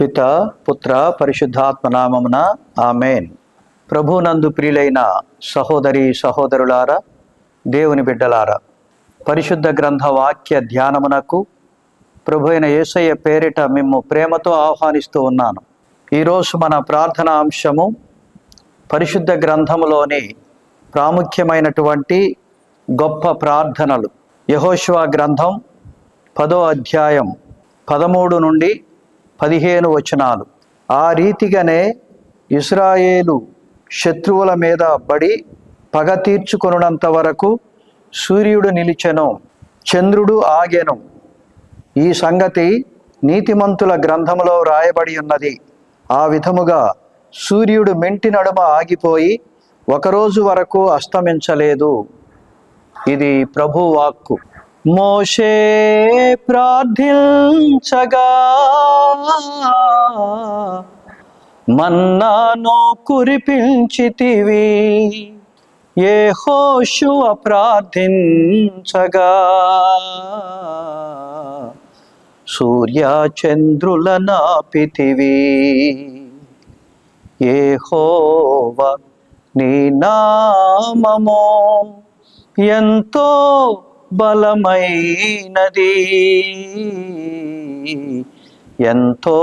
పిత పుత్ర పరిశుద్ధాత్మ నామమున ఆమెన్. ప్రభునందు ప్రియులైన సహోదరి సహోదరులారా దేవుని బిడ్డలారా పరిశుద్ధ గ్రంథ వాక్య ధ్యానమునకు ప్రభు అయిన యేసయ్య పేరిట మేము ప్రేమతో ఆహ్వానిస్తూ ఉన్నాను. ఈరోజు మన ప్రార్థన అంశము పరిశుద్ధ గ్రంథములోని ప్రాముఖ్యమైనటువంటి గొప్ప ప్రార్థనలు. యహోశివా గ్రంథం పదో అధ్యాయం పదమూడు నుండి పదిహేను వచనాలు. ఆ రీతిగానే ఇస్రాయేలు శత్రువుల మీద బడి పగ తీర్చుకొనున్నంత వరకు సూర్యుడు నిలిచెను చంద్రుడు ఆగెను. ఈ సంగతి నీతిమంతుల గ్రంథములో వ్రాయబడి ఉన్నది. ఆ విధముగా సూర్యుడు మెంటి నడుమ ఆగిపోయి ఒకరోజు వరకు అస్తమించలేదు. ఇది ప్రభువాక్కు. మోషే ప్రార్థించగా మన్నాను కురిపించితివి. ఏ హోషువ ప్రార్థించగా. సూర్య చంద్రుల నాపితివి. ఏ హోవ నీ నామమో ఎంతో బలమైనది. ఎంతో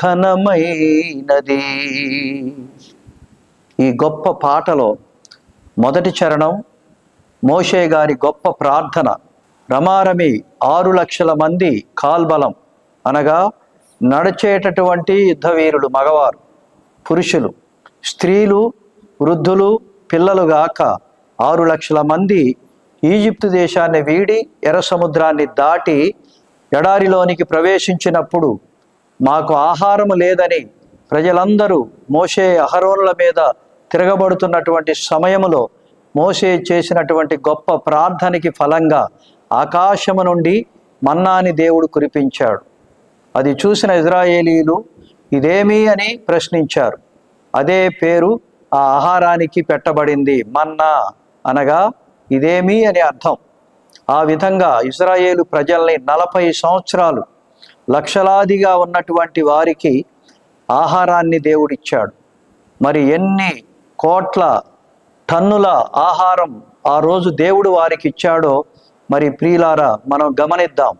ఘనమైనది. ఈ గొప్ప పాటలో మొదటి చరణం మోషే గారి గొప్ప ప్రార్థన రమారమి ఆరు లక్షల మంది కాల్బలం అనగా నడిచేటటువంటి యుద్ధవీరులు మగవారు పురుషులు స్త్రీలు వృద్ధులు పిల్లలు గాక ఆరు లక్షల మంది ఈజిప్తు దేశాన్ని వీడి ఎర్ర సముద్రాన్ని దాటి ఎడారిలోనికి ప్రవేశించినప్పుడు మాకు ఆహారము లేదని ప్రజలందరూ మోసే అహరోనుల మీద తిరగబడుతున్నటువంటి సమయములో మోసే చేసినటువంటి గొప్ప ప్రార్థనకి ఫలంగా ఆకాశము నుండి మన్నాని దేవుడు కురిపించాడు. అది చూసిన ఇజ్రాయేలీలు ఇదేమి అని ప్రశ్నించారు. అదే పేరు ఆ ఆహారానికి పెట్టబడింది మన్నా అనగా ఇదేమి అని అర్థం. ఆ విధంగా ఇజ్రాయేలు ప్రజల్ని నలభై సంవత్సరాలు లక్షలాదిగా ఉన్నటువంటి వారికి ఆహారాన్ని దేవుడిచ్చాడు. మరి ఎన్ని కోట్ల టన్నుల ఆహారం ఆ రోజు దేవుడు వారికి ఇచ్చాడో మరి ప్రియులారా మనం గమనిద్దాం.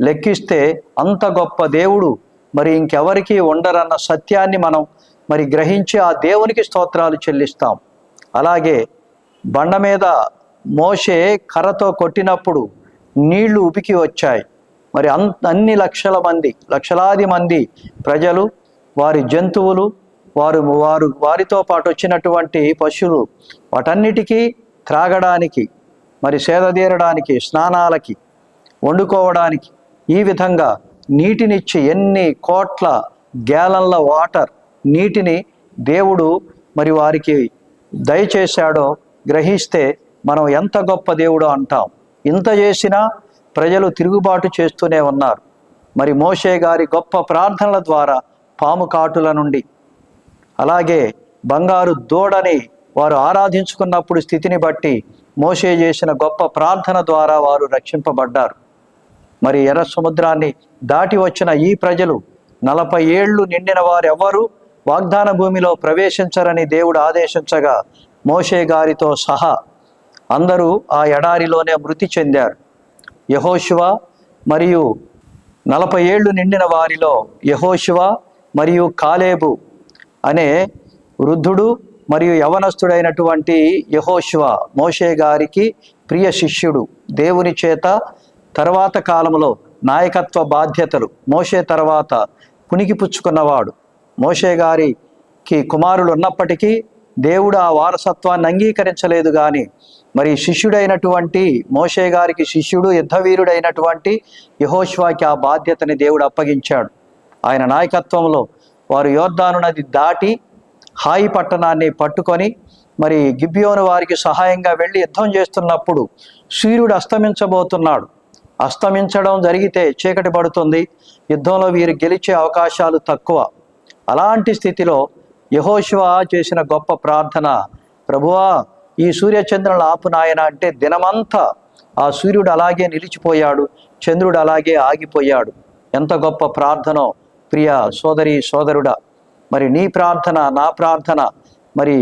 లెక్కిస్తే అంత గొప్ప దేవుడు మరి ఇంకెవరికి ఉండరన్న సత్యాన్ని మనం మరి గ్రహించి ఆ దేవునికి స్తోత్రాలు చెల్లిస్తాం. అలాగే బండ మీద మోషే కర్రతో కొట్టినప్పుడు నీళ్ళు ఉపికి వచ్చాయి. మరి అన్ అన్ని లక్షల మంది లక్షలాది మంది ప్రజలు వారి జంతువులు వారు వారు వారితో పాటు వచ్చినటువంటి పశువులు వాటన్నిటికీ త్రాగడానికి మరి సేదతీరడానికి స్నానాలకి వండుకోవడానికి ఈ విధంగా నీటినిచ్చి ఎన్ని కోట్ల గ్యాలన్ల వాటర్ నీటిని దేవుడు మరి వారికి దయచేశాడో గ్రహిస్తే మనం ఎంత గొప్ప దేవుడో అంటాం. ఇంత చేసినా ప్రజలు తిరుగుబాటు చేస్తూనే ఉన్నారు. మరి మోషే గారి గొప్ప ప్రార్థనల ద్వారా పాము కాటుల నుండి అలాగే బంగారు దూడని వారు ఆరాధించుకున్నప్పుడు స్థితిని బట్టి మోసే చేసిన గొప్ప ప్రార్థన ద్వారా వారు రక్షింపబడ్డారు. మరి ఎర్ర సముద్రాన్ని దాటి వచ్చిన ఈ ప్రజలు నలభై ఏళ్ళు నిండిన వారెవ్వరూ వాగ్దాన భూమిలో ప్రవేశించరని దేవుడు ఆదేశించగా మోషే గారితో సహా అందరూ ఆ ఎడారిలోనే మృతి చెందారు. యహోశివ మరియు నలభై ఏళ్ళు నిండిన వారిలో యహోశివ మరియు కాలేబు అనే వృద్ధుడు మరియు యవనస్తుడైనటువంటి యహోశివ మోషే గారికి ప్రియ శిష్యుడు. దేవుని చేత తర్వాత కాలంలో నాయకత్వ బాధ్యతలు. మోషే తర్వాత పుణికిపుచ్చుకున్నవాడు మోషే గారికి కుమారులు ఉన్నప్పటికీ దేవుడు ఆ వారసత్వాన్ని అంగీకరించలేదు కానీ మరి శిష్యుడైనటువంటి మోషే గారికి శిష్యుడు యుద్ధవీరుడైనటువంటి యహోష్వాకి ఆ బాధ్యతని దేవుడు అప్పగించాడు. ఆయన నాయకత్వంలో వారు యోర్ధాను నది దాటి హాయి పట్టణాన్ని పట్టుకొని మరి గిబ్బియోను వారికి సహాయంగా వెళ్ళి యుద్ధం చేస్తున్నప్పుడు సూర్యుడు అస్తమించబోతున్నాడు. అస్తమించడం జరిగితే చీకటి పడుతుంది. యుద్ధంలో వీరు గెలిచే అవకాశాలు తక్కువ. అలాంటి స్థితిలో యహోశివ చేసిన గొప్ప ప్రార్థన. ప్రభువా ఈ సూర్యచంద్రుల ఆపు నాయన అంటే దినమంతా ఆ సూర్యుడు అలాగే నిలిచిపోయాడు చంద్రుడు అలాగే ఆగిపోయాడు. ఎంత గొప్ప ప్రార్థనో ప్రియ సోదరి సోదరుడా. మరి నీ ప్రార్థన నా ప్రార్థన మరి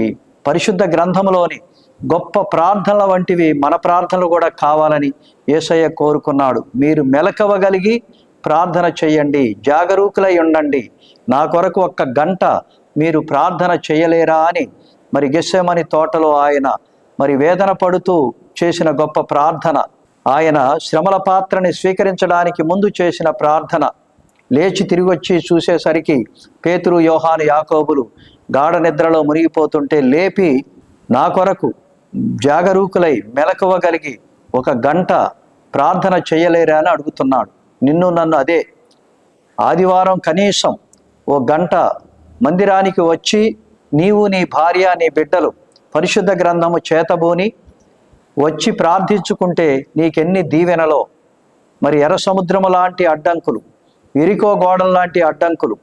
పరిశుద్ధ గ్రంథంలోని గొప్ప ప్రార్థనల వంటివి మన ప్రార్థనలు కూడా కావాలని యేసయ్య కోరుకున్నాడు. మీరు మెలకవగలిగి ప్రార్థన చేయండి జాగరూకులై ఉండండి. నా కొరకు ఒక్క గంట మీరు ప్రార్థన చేయలేరా అని మరి గెస్సేమని తోటలో ఆయన మరి వేదన పడుతూ చేసిన గొప్ప ప్రార్థన. ఆయన శ్రమల పాత్రని స్వీకరించడానికి ముందు చేసిన ప్రార్థన. లేచి తిరిగి వచ్చి చూసేసరికి పేతురు యోహాను యాకోబులు గాఢ నిద్రలో మునిగిపోతుంటే లేపి నా కొరకు జాగరూకులై మెలకువగలిగి ఒక గంట ప్రార్థన చేయలేరా అని అడుగుతున్నాడు. నిన్ను నన్ను అదే ఆదివారం కనీసం ఓ గంట మందిరానికి వచ్చి నీవు నీ భార్య నీ బిడ్డలు పరిశుద్ధ గ్రంథము చేతబూని వచ్చి ప్రార్థించుకుంటే నీకెన్ని దీవెనలో? మరి ఎర్ర సముద్రము లాంటి అడ్డంకులు ఇరికో గోడల లాంటి అడ్డంకులు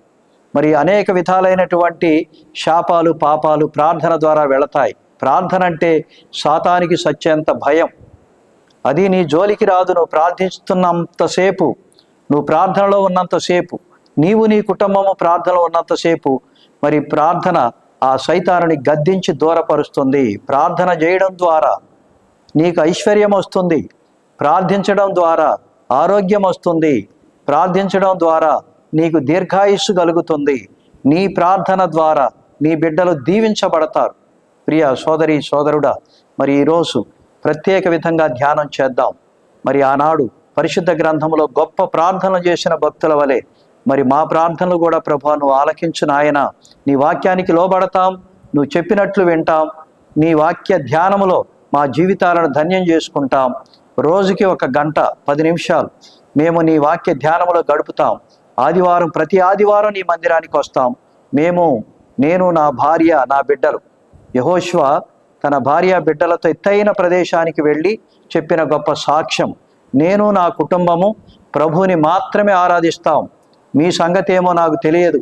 మరి అనేక విధాలైనటువంటి శాపాలు పాపాలు ప్రార్థన ద్వారా వెళతాయి. ప్రార్థన అంటే సాతానికి సత్యంత భయం. అది నీ జోలికి రాదు నువ్వు ప్రార్థిస్తున్నంతసేపు నువ్వు ప్రార్థనలో ఉన్నంతసేపు నీవు నీ కుటుంబము ప్రార్థనలో ఉన్నంతసేపు మరి ప్రార్థన ఆ సైతానుని గద్దించి దూరపరుస్తుంది. ప్రార్థన చేయడం ద్వారా నీకు ఐశ్వర్యం వస్తుంది. ప్రార్థించడం ద్వారా ఆరోగ్యం వస్తుంది. ప్రార్థించడం ద్వారా నీకు దీర్ఘాయుస్సు కలుగుతుంది. నీ ప్రార్థన ద్వారా నీ బిడ్డలు దీవించబడతారు. ప్రియ సోదరి సోదరుడా మరి ఈరోజు ప్రత్యేక విధంగా ధ్యానం చేద్దాం. మరి ఆనాడు పరిశుద్ధ గ్రంథంలో గొప్ప ప్రార్థన చేసిన భక్తుల వలె మరి మా ప్రార్థనలు కూడా ప్రభు నువ్వు ఆలకించిన ఆయన. నీ వాక్యానికి లోబడతాం నువ్వు చెప్పినట్లు వింటాం. నీ వాక్య ధ్యానములో మా జీవితాలను ధన్యం చేసుకుంటాం. రోజుకి ఒక గంట పది నిమిషాలు మేము నీ వాక్య ధ్యానములో గడుపుతాం. ఆదివారం ప్రతి ఆదివారం నీ మందిరానికి వస్తాం. మేము నేను నా భార్య నా బిడ్డలు. యహోష్వ తన భార్య బిడ్డలతో ఎత్తైన ప్రదేశానికి వెళ్ళి చెప్పిన గొప్ప సాక్ష్యం. నేను నా కుటుంబము ప్రభువుని మాత్రమే ఆరాధిస్తాం. మీ సంగతి ఏమో నాకు తెలియదు.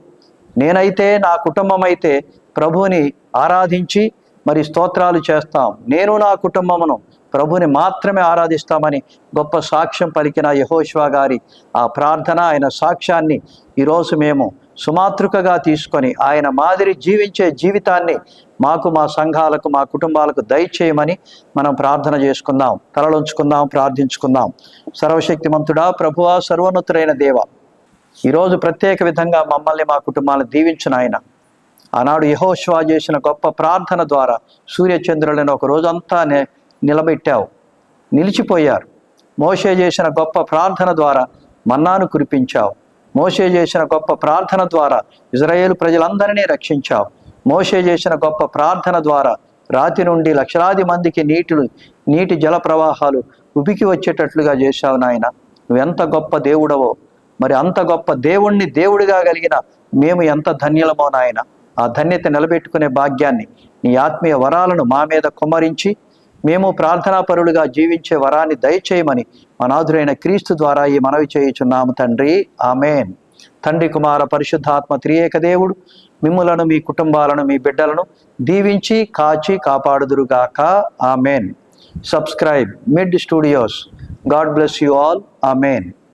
నేనైతే నా కుటుంబం అయితే ప్రభువుని ఆరాధించి మరి స్తోత్రాలు చేస్తాం. నేను నా కుటుంబమును ప్రభుని మాత్రమే ఆరాధిస్తామని గొప్ప సాక్ష్యం పలికిన యహోష్వా గారి ఆ ప్రార్థన ఆయన సాక్ష్యాన్ని ఈరోజు మేము సుమాతృకగా తీసుకొని ఆయన మాదిరి జీవించే జీవితాన్ని మాకు మా సంఘాలకు మా కుటుంబాలకు దయచేయమని మనం ప్రార్థన చేసుకుందాం. తలలుంచుకుందాం ప్రార్థించుకుందాం. సర్వశక్తిమంతుడా ప్రభువా సర్వోన్నతుడైన దేవ ఈరోజు ప్రత్యేక విధంగా మమ్మల్ని మా కుటుంబాలను దీవించిన ఆయన ఆనాడు యహోశ్వా చేసిన గొప్ప ప్రార్థన ద్వారా సూర్యచంద్రులను ఒక రోజంతా నిలబెట్టావు. నిలిచిపోయారు. మోషే చేసిన గొప్ప ప్రార్థన ద్వారా మన్నాను కురిపించావు. మోషే చేసిన గొప్ప ప్రార్థన ద్వారా ఇజ్రాయేల్ ప్రజలందరినీ రక్షించావు. మోషే చేసిన గొప్ప ప్రార్థన ద్వారా రాతి నుండి లక్షలాది మందికి నీటిలు నీటి జల ప్రవాహాలు ఉబికి వచ్చేటట్లుగా చేశావు నాయన. నువ్వెంత గొప్ప దేవుడవో మరి అంత గొప్ప దేవుణ్ణి దేవుడిగా కలిగిన మేము ఎంత ధన్యులమో నాయన. ఆ ధన్యత నిలబెట్టుకునే భాగ్యాన్ని నీ ఆత్మీయ వరాలను మా మీద కుమ్మరించి మేము ప్రార్థనాపరులుగా జీవించే వరాన్ని దయచేయమని మనాధురైన క్రీస్తు ద్వారా ఈ మనవి చేయుచున్నాము తండ్రి. ఆమెన్. తండ్రి కుమార పరిశుద్ధాత్మ త్రియేక దేవుడు మిమ్ములను మీ కుటుంబాలను మీ బిడ్డలను దీవించి కాచి కాపాడుదురుగాక. Amen. Subscribe Mid Studios. God bless you all. Amen.